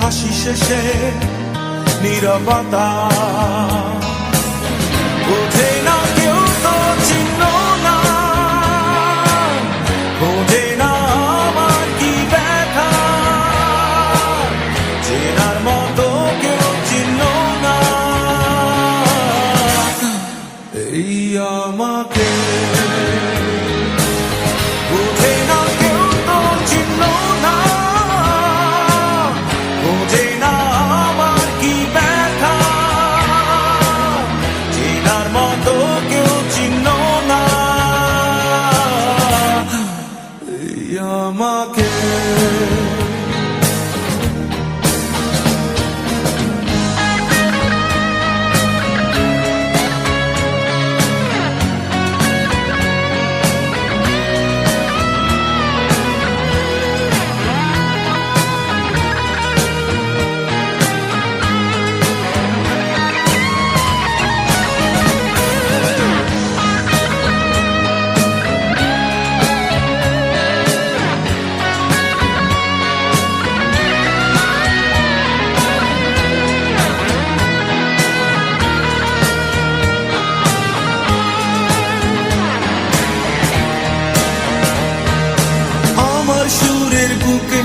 হাসি শেষে নীরবতা। চেনার মতো কেউ চিহ্ন না আমাকে সুরের বুকে,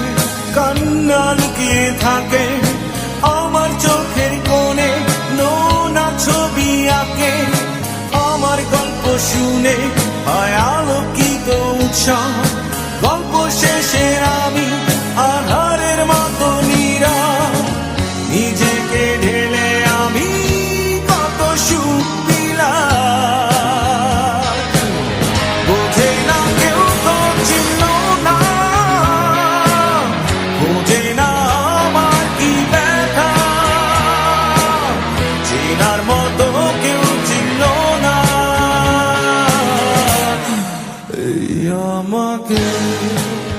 কান্না লুকিয়ে থাকে। আমার চোখের কোণে নোনা ছবি আঁকে। আমার গল্প শুনে হয় আলোকিত উৎসাহ গল্প শেষে You're my girl.